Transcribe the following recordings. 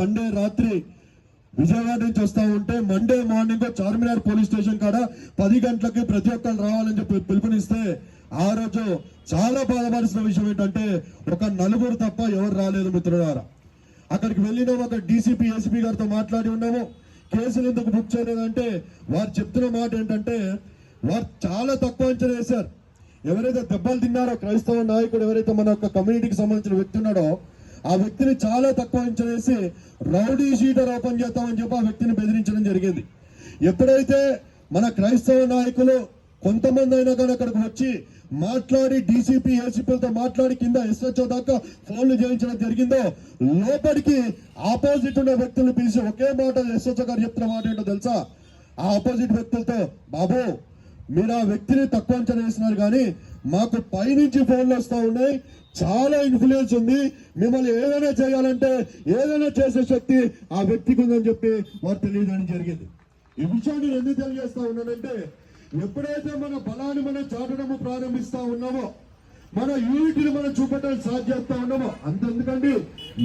Sunday రాత్రి విజయవాడ నుంచి వస్తా ఉంటే Monday morning Charminar police station కాడ పది గంటలకి ప్రతి ఒక్కరు రావాలని చెప్పి పిలుపునిస్తే ఆ రోజు చాలా బాధపడిసిన విషయం ఏంటంటే ఒక నలుగురు తప్ప ఎవరు రాలేదు మిత్రులారా. అక్కడికి వెళ్ళినాము అక్కడ డీసీపీ ఏసీపీ గారితో మాట్లాడి ఉన్నాము. కేసులు ఎందుకు బుక్ చేయలేదంటే వారు చెప్తున్న మాట ఏంటంటే వారు చాలా తక్కువ అంచనా వేశారు. ఎవరైతే దెబ్బలు తిన్నారో క్రైస్తవ నాయకుడు ఎవరైతే మన యొక్క కమ్యూనిటీకి సంబంధించిన వ్యక్తి ఉన్నాడో ఆ వ్యక్తిని చాలా తక్కువ అంచనా రౌడీ షీటర్ ఓపెన్ చేస్తామని చెప్పి ఆ వ్యక్తిని బెదిరించడం జరిగింది. ఎప్పుడైతే మన క్రైస్తవ నాయకులు కొంతమంది అయినా కానీ అక్కడికి వచ్చి మాట్లాడి డీసీపీ ఏసీపీలతో మాట్లాడి కింద ఎస్హెచ్ఓ దాకా ఫోన్లు చేయించడం జరిగిందో లోపలికి ఆపోజిట్ ఉన్న వ్యక్తులను పిలిచి ఒకే మాట ఎస్హెచ్ఓ గారు చెప్తున్న మాట ఏంటో తెలుసా? ఆ ఆపోజిట్ వ్యక్తులతో బాబు మీరు ఆ వ్యక్తిని తక్కువ అంచనా వేసినారు కానీ మాకు పైనుంచి ఫోన్లు వస్తూ ఉన్నాయి చాలా ఇన్ఫ్లుయెన్స్ ఉంది. మిమ్మల్ని ఏదైనా చేయాలంటే ఏదైనా చేసే శక్తి ఆ వ్యక్తికి ఉందని చెప్పి వారు తెలియజేయడం జరిగింది. ఈ విషయాన్ని నేను ఎందుకు తెలియజేస్తా ఉన్నానంటే ఎప్పుడైతే మన బలాన్ని మనం చాటడము ప్రారంభిస్తా ఉన్నామో మన యూనిటీని మనం చూపడం సాధ్యం ఉన్నామో అంతెందుకండి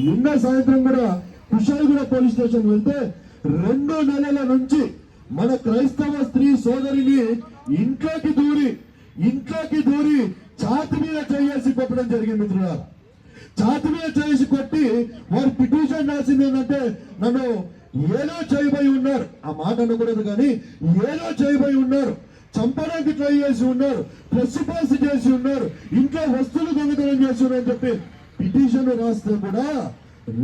నిన్న సాయంత్రం కూడా కుషాయిగూడ పోలీస్ స్టేషన్ వెళ్తే రెండు నెలల నుంచి మన క్రైస్తవ స్త్రీ సోదరిని ఇంట్లోకి దూరి ఇంట్లోకి దూరి ఛాతి మీద చేసి కొట్టడం జరిగింది మిత్రులారా ఛాతి మీద చేసి కొట్టి వారు పిటిషన్ రాసింది ఏంటంటే నన్ను ఏదో చేయబోయి ఉన్నారు. ఆ మాట అనకూడదు కానీ ఏదో చేయబోయి ఉన్నారు. చంపడానికి ట్రై చేసి ఉన్నారు. ప్రెస్ పాస్ చేసి ఉన్నారు. ఇంట్లో వస్తువులు దొంగతనం చేసి ఉన్నారని చెప్పి పిటిషన్ రాస్తే కూడా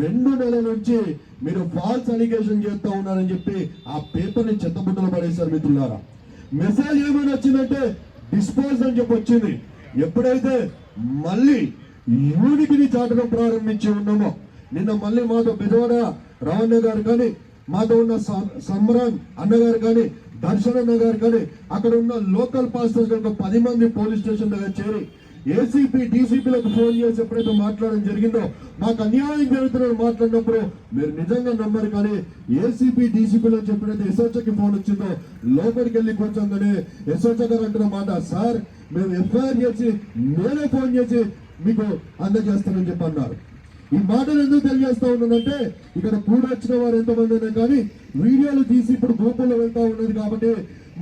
రెండు నెలల నుంచి మీరు ఫాల్స్ అలిగేషన్ చేస్తా ఉన్నారని చెప్పి ఆ పేపర్ని పడేశారు మిత్రులారా. మెసేజ్ ఏమైనా వచ్చిందంటే డిస్పోజ్ అని చెప్పి వచ్చింది. ఎప్పుడైతే మళ్ళీ యూనిటీని చాటడం ప్రారంభించి ఉన్నామో నిన్న మళ్ళీ మాతో బెదవాడ రావణ గారు కానీ మాతో ఉన్న సమ్రాన్ అన్నగారు కానీ దర్శన్ అన్న గారు కానీ అక్కడ ఉన్న లోకల్ పాస్టర్స్ కనుక పది మంది పోలీస్ స్టేషన్ దగ్గర చేరి ఏసీపీ డీసీపీలకు ఫోన్ చేసి ఎప్పుడైతే మాట్లాడడం జరిగిందో మాకు అన్యాయం జరుగుతుందని మాట్లాడినప్పుడు మీరు నిజంగా నమ్మరు కానీ ఏసీపీ డీసీపీలో చెప్పినట్టు ఎస్హెచ్కి ఫోన్ వచ్చిందో లోపలికి వెళ్ళి కూర్చోగానే ఎస్హెచ్ గారు అంటున్న మాట సార్ మేము ఎఫ్ఐఆర్ చేసి నేనే ఫోన్ చేసి మీకు అందజేస్తానని చెప్పి అన్నారు. ఈ మాటలు ఎందుకు తెలియజేస్తా ఉన్నానంటే ఇక్కడ కూడా వచ్చిన వారు ఎంతమంది అయినా కానీ వీడియోలు తీసి ఇప్పుడు గ్రూపుల్లో వెళ్తా ఉన్నది కాబట్టి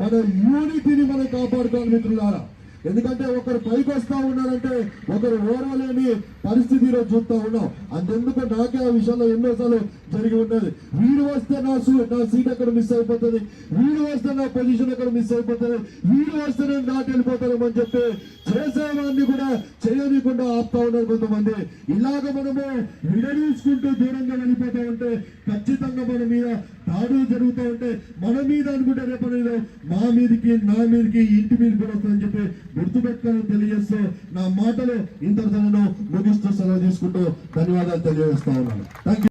మన యూనిటీని మనం కాపాడుకోవాలి మిత్రులారా. ఎందుకంటే ఒకరు పైకి వస్తా ఉన్నారంటే ఒకరు ఓరవలేని పరిస్థితి ఈరోజు చూస్తా ఉన్నాం. అంతెందుకు నాకే ఆ విషయంలో ఎన్నోసార్లు జరిగి ఉన్నది. వీడు వస్తే నా నా సీట్ అక్కడ మిస్ అయిపోతుంది? వీడు వస్తే నా పొజిషన్ అక్కడ మిస్ అయిపోతుంది? వీడు వస్తే నేను దాటి వెళ్ళిపోతానేమని చెప్పి చేసేవాడిని కూడా చేయనీయకుండా ఆపుతా ఉన్నారు కొంతమంది. ఇలాగ మనము విడదీసుకుంటూ దూరంగా వెళ్ళిపోతా ఉంటే ఖచ్చితంగా మన మీద దాడులు జరుగుతూ ఉంటే మన మీద అనుకుంటే రేపటిలో మా మీదకి నా మీదకి ఇంటి మీద కూడా వస్తుందని చెప్పి గుర్తుపెట్టుకోవాలని తెలియజేస్తూ నా మాటలు ఇంతటితో ముగిస్తూ సెలవు తీసుకుంటూ ధన్యవాదాలు తెలియజేస్తా ఉన్నాను. థ్యాంక్